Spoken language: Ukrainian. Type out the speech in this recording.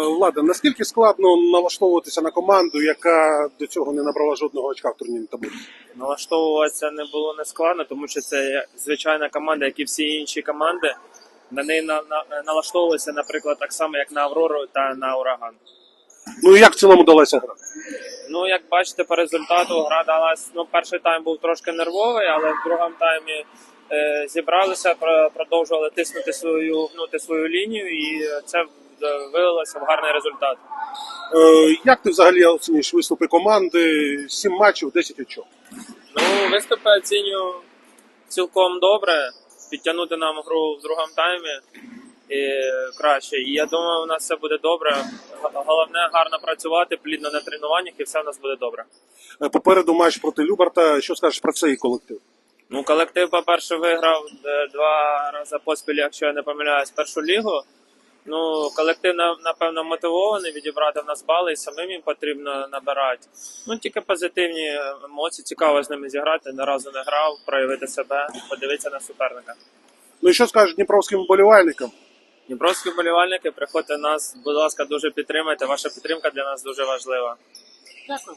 Влада, наскільки складно налаштовуватися на команду, яка до цього не набрала жодного очка в турнірній таблиці? Налаштовуватися не було не складно, тому що це звичайна команда, як і всі інші команди. На неї на, на, налаштовувалися, наприклад, так само, як на Аврору та на Ураган. Ну і як в цілому далася гра? Ну, як бачите, по результату гра далась. Ну, перший тайм був трошки нервовий, але в другому таймі е, зібралися, про- продовжували тиснути свою, гнути свою лінію, і це е, вилилося в гарний результат. Е, як ти взагалі оцінюєш виступи команди? Сім матчів, 10 очок. Ну, виступи оцінюю цілком добре. Підтягнути нам гру в другому таймі і краще. І я думаю, у нас все буде добре. Головне гарно працювати, плідно на тренуваннях, і все у нас буде добре. Е, Попереду матч проти Любарта. Що скажеш про цей колектив? Ну, колектив, по-перше, виграв е, два рази поспіль, якщо я не помиляюсь, першу лігу. Ну, колектив, напевно, мотивований відібрати в нас бали, і самим їм потрібно набирати. Ну, тільки позитивні емоції, цікаво з ними зіграти. Ні разу не грав, проявити себе, подивитися на суперника. Ну і що скажеш дніпровським вболівальникам? Дніпровські вболівальники, приходьте нас, будь ласка, дуже підтримайте. Ваша підтримка для нас дуже важлива. Дякую.